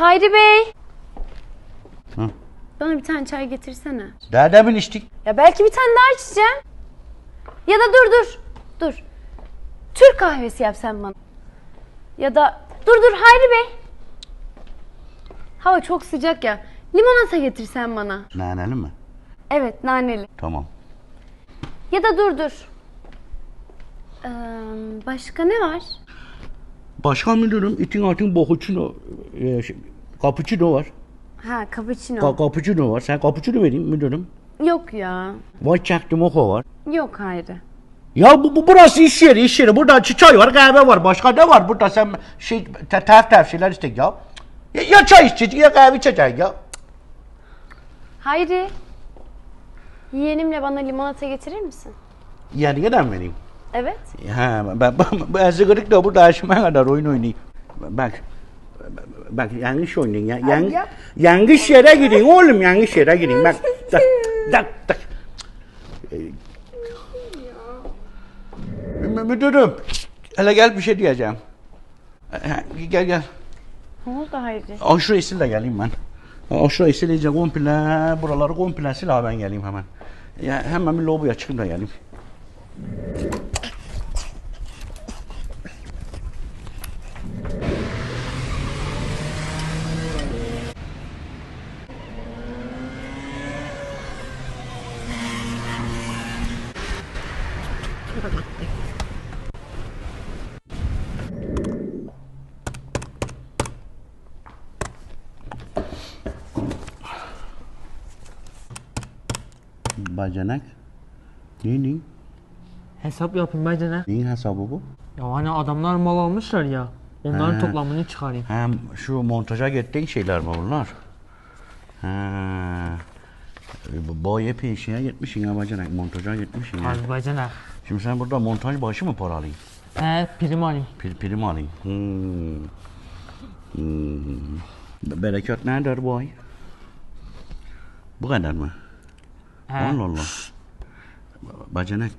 Hayri Bey. Hı. Bana bir tane çay getirsene. Daha demin içtik. Ya belki bir tane daha içeceğim. Ya da dur dur. Dur. Türk kahvesi yap sen bana. Ya da dur dur Hayri Bey. Hava çok sıcak ya. Limonata getirsen bana. Naneli mi? Evet naneli. Tamam. Ya da dur dur. Ee, başka ne var? Başka müdürüm itin atın bokuçino, e, şey, cappuccino var. Ha cappuccino. Ka cappuccino var. Sen cappuccino vereyim müdürüm. Yok ya. White mocha var. Yok Hayri. Ya bu, bu burası iş yeri, iş yeri. Burada çay var, kahve var. Başka ne var burada? Sen şey te, ters ters şeyler istek ya. ya. Ya çay içeceksin ya kahve içeceksin ya. Hayri. Yeğenimle bana limonata getirir misin? Yani neden vereyim? Evet. Ha, ben, ben, ben da burada aşmaya kadar oyun oynayayım. Bak, bak yanlış oynayın ya. Yan, yap. yanlış yere gidin oğlum, yanlış yere gidin. Bak, tak, tak, tak. Ee, Mü- Müdürüm, hele gel bir şey diyeceğim. Ha, Gel gel. Ne oldu Hayri? Aşure sil de geleyim ben. Aşure silince komple, buraları komple sil ben geleyim hemen. Ya hemen bir lobuya çıkayım da geleyim. Bacanak. Neyin? Hesap bence ne? Neyin hesabı bu? Ya hani adamlar mal almışlar ya. Onların He. toplamını çıkarayım. Hem şu montaja gittiğin şeyler mi bunlar? Ha. E, Bu boy epey şeye gitmişsin ya bacanak. Montaja gitmişsin ya. Bence ne? Şimdi sen burada montaj başı mı para alayım? He prim alayım. Pil, prim alayım. Hmm. Hmm. Be- Bereket nedir bu ay? Bu kadar mı? Allah Allah. Bacanak,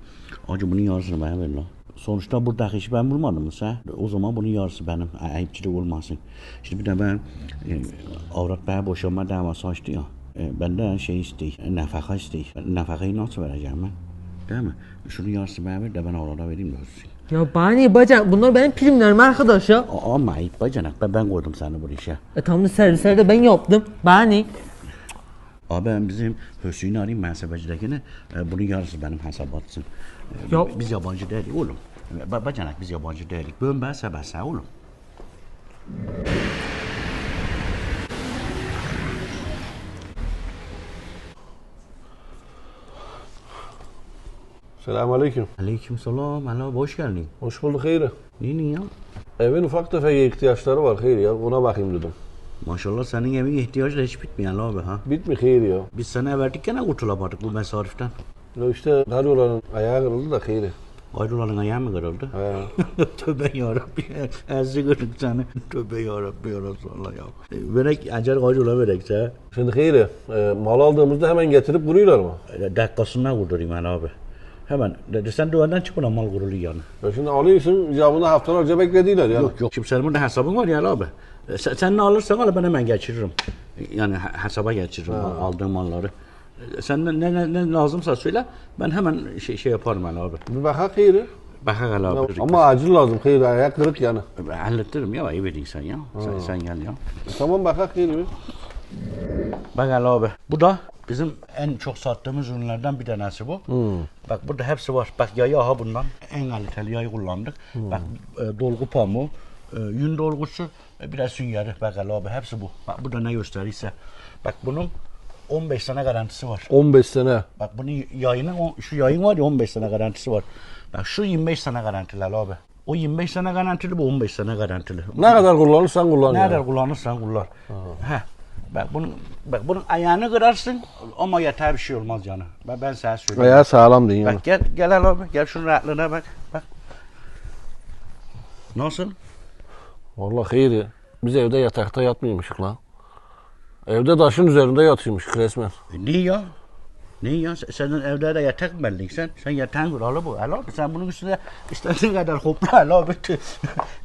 acı bunun yarısını bana ver lan. Sonuçta buradaki işi ben bulmadım mı sen? O zaman bunun yarısı benim. Ay- Ayıpçılık olmasın. Şimdi bir de ben e, avrat bana boşanma davası açtı ya. E, benden şey istey, nafaka istey. Nafakayı nasıl vereceğim ben? Değil mi? Şunun yarısı bana ver de ben avrada vereyim de olsun. Ya bana ne bacak? Bunlar benim primlerim arkadaş ya. Ama ayıp bacanak. Ben, ben koydum seni bu işe. E tamam da servislerde ben yaptım. Bana ne? Abi ben bizim Hüseyin'i arayayım muhasebecidekini. E, bunun yarısı benim hesabatsın. E, Ya- Biz yabancı değiliz oğlum. E, ba- bacanak biz yabancı değiliz. Ben ben sebese oğlum. Selamünaleyküm. Aleyküm selam. Hala hoş geldin. Hoş bulduk Hayri. Neyin ya? Evin ufak tefek ihtiyaçları var Hayri ya. Ona bakayım dedim. Maşallah senin evin ihtiyacı da hiç bitmeyen abi ha. Bitmi Hayri ya. Biz sana verdik gene kurtulamadık bu mesariften. Ya işte karyolanın ayağı kırıldı da Hayri. Gayroların ayağı mı kırıldı? Tövbe yarabbi. Ezzi kırık seni. Tövbe yarabbi ya Resulallah ya. E, Verek, acar gayrola verek sen. Şimdi Hayri, e, mal aldığımızda hemen getirip kuruyorlar mı? E, Dakikasından kurdurayım ben abi. Hemen. Dedi sen düvenden çık buna mal kurulu yani. Ya şimdi alıyorsun, icabında haftalarca beklediler ya. Yok yok. Şimdi senin burada hesabın var ya abi. E, Sen, sen ne alırsan al ben hemen geçiririm. Yani he- hesaba geçiririm al- aldığım malları. E, Sen ne, ne, ne lazımsa söyle ben hemen şey, şey yaparım ben abi. Bir Hayri. Bak hele Ya, abi. ama acil lazım Hayri, ayak kırık yani. Ben halletirim ya iyi verdin sen ya. Sen, sen gel ya. E, tamam bakak Hayri. bir. Bak hele abi. Bu da bizim en çok sattığımız ürünlerden bir tanesi bu. Bak burada hepsi var. Bak yayı aha bundan. En kaliteli yayı kullandık. Bak e, dolgu pamuğu, e, yün dolgusu, e, biraz süngeri. Bak hele abi hepsi bu. Bak burada ne gösterirse. Bak bunun 15 sene garantisi var. 15 sene. Bak bunun yayının, şu yayın var ya 15 sene garantisi var. Bak şu 25 sene garantili hele abi. O 25 sene garantili bu 15 sene garantili. Ne kadar kullanırsan kullan Nerede yani. kullanırsan kullan. Heh. Bak bunun bak bunun ayağını kırarsın ama yeter bir şey olmaz canı. Ben, ben sana söyleyeyim. Ayağı sağlam değil yani. Bak gel gel hele abi gel şunun rahatlığına bak. Bak. Nasıl? Vallahi Hayri, biz evde yatakta yatmıyormuşuk lan. Evde taşın üzerinde yatıyormuşuk resmen. E, niye ya? Niye ya? Sen- Senin evde de yatak mı sen? Sen yatağın kuralı bu. Hele abi sen bunun üstüne istediğin kadar hopla hele abi.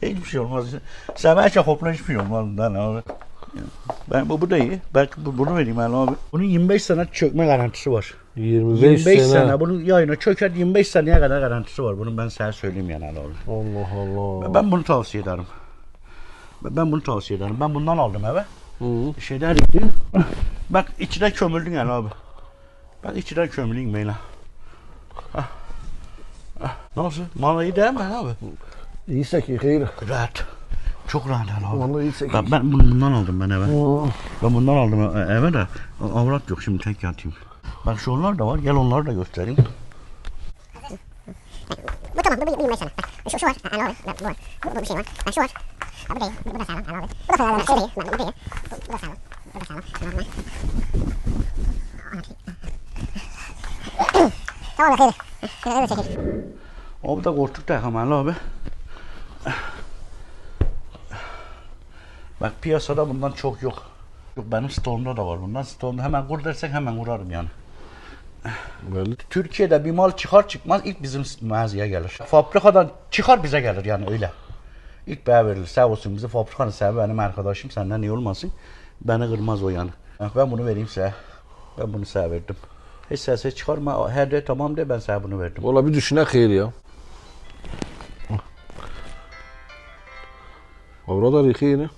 hiçbir şey olmaz. Sen belki hopla hiçbir şey olmaz bundan abi. Ben bu, bu da iyi. Belki bu, bunu vereyim Ali abi. Bunun 25 sene çökme garantisi var. 25, 25 sene. sene. Bunun yayına çöker 25 seneye kadar garantisi var. Bunun ben sana söyleyeyim yani abi. Allah Allah. Ben bunu tavsiye ederim. Ben ben bunu tavsiye ederim. Ben bundan aldım eve. Hı. Şeyde erikti. Bak içine kömüldün yani abi. Bak içine kömüldün böyle. Hah. Hah. Nasıl? Bana iyi değil mi abi? İyiyse ki hayır. Rahat. Çok rahat yani abi. Vallahi iyiyse ki. Ben, ben bundan aldım ben eve. Aa, Ben bundan aldım e- eve de avrat yok şimdi tek yatayım. Bak şu onlar da var. Gel onları da göstereyim. Bu tamam bu, bu 25 sene. Bak, Şu, şu var. Ha. Bu, bu var. Bu, bu bir şey var. Ha, şu var. Bu değil. Bu, da sağlam. Ha, abi. Bu da sağlam. Şey değil. Bu, bu değil. Bu, da sağlam. Bu da sağlam. Tamam. Tamam bak hayır. Hayır çekil. Abi da koltuk da hemen abi. Bak piyasada bundan çok yok. Yok benim stoğumda da var bundan. Stoğumda hemen kur dersen hemen kurarım yani. Böyle. Türkiye'de bir mal çıkar çıkmaz ilk bizim mağazaya gelir. Fabrikadan çıkar bize gelir yani öyle. İlk bana verilir. Sağ olsun bizi fabrikanın sahibi benim arkadaşım senden iyi olmasın. Beni kırmaz o yani. Ben bunu vereyim size. Ben bunu size verdim. Hiç sesi çıkarma. Her de tamam de ben sana bunu verdim. Valla bir düşünek hayır ya. Avrat arayı yine.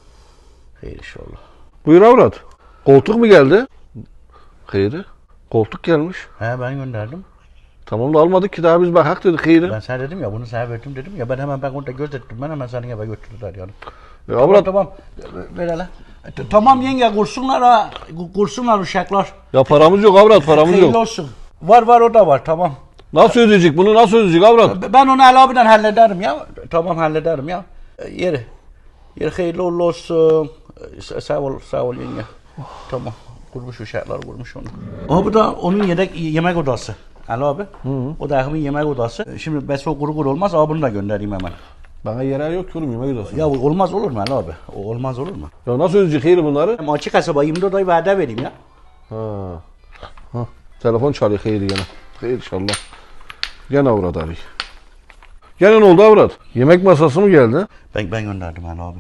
Hayır inşallah. Buyur avrat. Koltuk mu geldi? Hayır. Koltuk gelmiş. He ben gönderdim. Tamam da almadık ki daha biz bakak dedik hayır. Ben sana dedim ya bunu sana verdim dedim ya ben hemen ben orada göz ettim ben hemen seni eve götürdüler yani. E, avrat Tamam ver hele. T- Tamam yenge kursunlar ha. Ku- Kursunlar uşaklar. ya paramız yok avrat paramız Hayırlı yok. olsun. Var var o da var tamam. Nasıl ödeyecek bunu nasıl ödeyecek avrat? Ben onu Ali abiden hallederim ya. Tamam hallederim ya. E, Yeri. Yeri hayırlı uğurlu olsun. E, sa- Sağ ol, sağ ol yenge. Tamam. Kurmuş uşaklar kurmuş onu. O bu da onun yedek yemek odası. Ali abi. O da Ahmet'in yemek odası. E, Şimdi bes o kuru kuru olmaz. Abi bunu da göndereyim hemen. Bana yerel yok ki oğlum yemek odası. Ya, Ya olmaz olur mu Ali abi? O olmaz olur mu? nasıl ödeyecek hayır bunları? Ama açık hesaba 24 ay vade vereyim ya. Ha. ha. Telefon çalıyor hayır gene. Hayır inşallah. Gene avrat arıyor. Gene ne oldu avrat? Yemek masası mı geldi? Ben ben gönderdim Ali abi.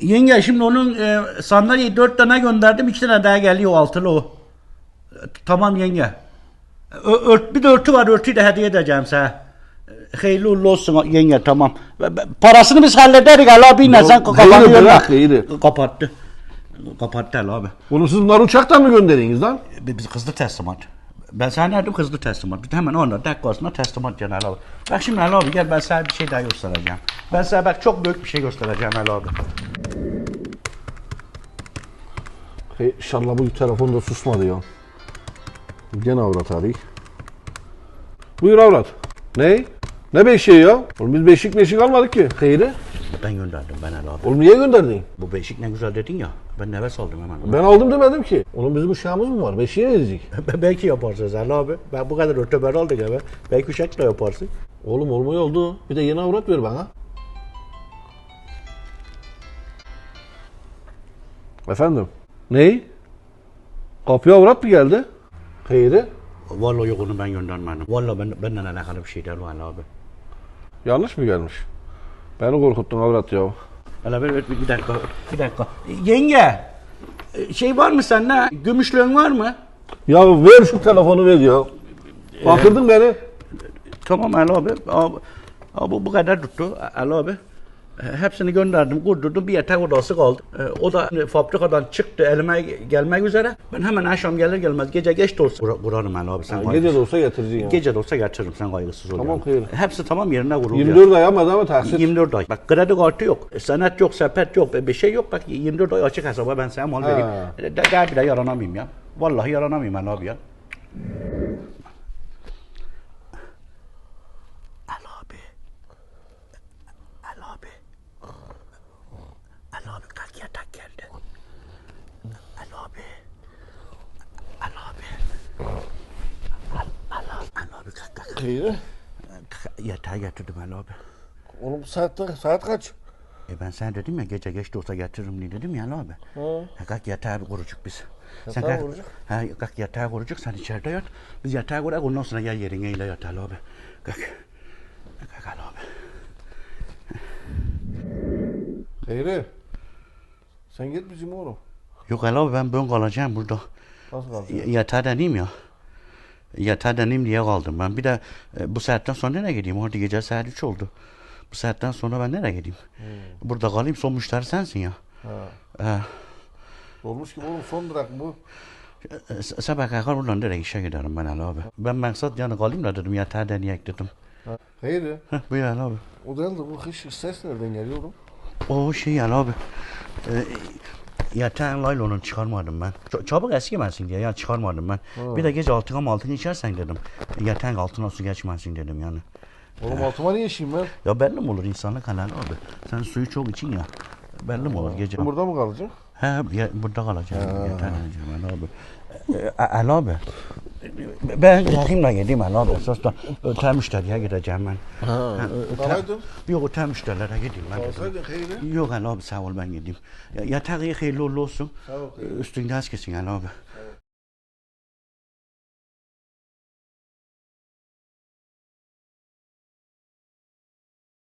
Yenge şimdi onun e, sandalyeyi dört tane gönderdim. iki tane daha geliyor o altılı o. E, tamam yenge. Ört, bir de örtü var örtüyü de hediye edeceğim sana. E, Hayırlı uğurlu olsun yenge tamam. Parasını biz hallederiz Ali abiyle Ya, sen yorma. bırak, hayır. Kapattı. Kapattı Ali abi. Oğlum siz bunları uçaktan mı gönderiyorsunuz lan? Bi- Biz kızlı teslimat. Ben sana ne dedim kızlı teslimat. De hemen onda dakikasında teslimat yani Ali abi. Bak şimdi Ali abi gel ben sana bir şey daha göstereceğim. Ben sana bak çok büyük bir şey göstereceğim Ali abi. Hey, inşallah bu telefon da susmadı ya. Gene avrat arıyor. Buyur avrat. Ne? Ne beşiği ya? Oğlum biz beşik beşik almadık ki. Hayri. Ben gönderdim ben Ali abi. Oğlum niye gönderdin? Bu beşik ne güzel dedin ya. Ben nefes aldım hemen. Ben aldım demedim ki. Oğlum bizim uşağımız mı var? Diyecek? Ben belki yaparsın Ali abi. Ben bu kadar öteber aldık eve. Belki uşak da yaparsın. Oğlum olmuyor oldu. Bir de yeni avrat ver bana. Efendim? Ney? Kapıya avrat mı geldi? Hayri. Vallahi yok onu ben göndermedim. Vallahi ben, benden alakalı bir şey değil Ali abi. Yanlış mı gelmiş? Beni korkuttun avrat ya. Hele ver, ver bir dakika. Bir dakika. Yenge. Şey var mı sende? Gümüşlüğün var mı? Ya ver şu telefonu ver ya. Bakırdın beni. Tamam Ali abi. Abi, abi bu kadar tuttu Ali abi. E, Hepsini gönderdim, kurdurdum. Bir yatak odası kaldı. E, O da fabrikadan çıktı, elime gelmek üzere. Ben hemen akşam gelir gelmez, gece geç de olsa kur- kurarım Ali abi. Sen Gece kaygısız- de olsa getireceksin ya. Gece de olsa getiririm, sen kaygısız ol. Tamam, yani. Hepsi tamam yerine kuruldu. 24 ay ama ama taksit. 24 ay. Bak kredi kartı yok, e, senet yok, sepet yok, e, bir şey yok. Bak 24 ay açık hesaba ben sana mal vereyim. E, de, bir de yaranamayayım ya. Vallahi yaranamayayım Ali abi ya. Ali abi. Ali abi. Ali abi kalk yatak geldi. Ali abi. Ali abi. Ali, Ali, Ali abi kalk kalk. Hayri. Kalk, Yatağa getirdim Ali abi. Oğlum saat, saat kaç? E ben sana dedim ya gece geç de olsa getiririm diye dedim ya Ali abi. Ha, kalk yatağa bir kurucuk biz. Sen Yatağa kurucuk? Ha, kalk yatağa kurucuk sen içeride yat. Biz yatağa kurak ondan sonra gel yerine ile yat Ali abi. Kalk. Kalk Ali abi. Hayri. Sen git bizim oğlum. Yok Ali abi ben ben kalacağım burada. Nasıl kalacaksın? Yatağa deneyim ya. Yatağa deneyim diye kaldım ben. Bir de e, bu saatten sonra nereye gideyim? Orada gece saat 3 oldu. Bu saatten sonra ben nereye gideyim? Burada kalayım son müşteri sensin ya. Ha. Ee, Olmuş gibi oğlum son durak bu. e, sabah kalkar buradan direkt işe giderim ben Ali abi. Ben maksat yani kalayım da dedim yatağa deneyek dedim. Hayır. Heh, buyur Ali abi. O değil de bu kış ses nereden geliyor oğlum? O şey Ali abi. E, yatağın laylonunu çıkarmadım ben. Ç- çabuk eskimesin diye ya çıkarmadım ben. Bir de gece altına mı altını içersen dedim. Yatağın altına su geçmesin dedim yani. Oğlum altıma niye işeyim ben? Ya belli mi olur insanlık halal abi? Sen suyu çok için ya. Belli mi olur gece? Burada mı kalacağım? He ya, burada kalacağım. Yeter Ali abi. Ee, Ali abi. Ben kalkayım da gideyim Ali abi. Esas da öte müşteriye gideceğim ben. Ha. Kalaydın. Yok öte müşterilere gideyim ben. Kalsaydın hayır. Yok Ali abi sağ ol ben gideyim. Ya, yatağı hayırlı uğurlu olsun. Sağ ol. Üstünde az kesin Ali abi.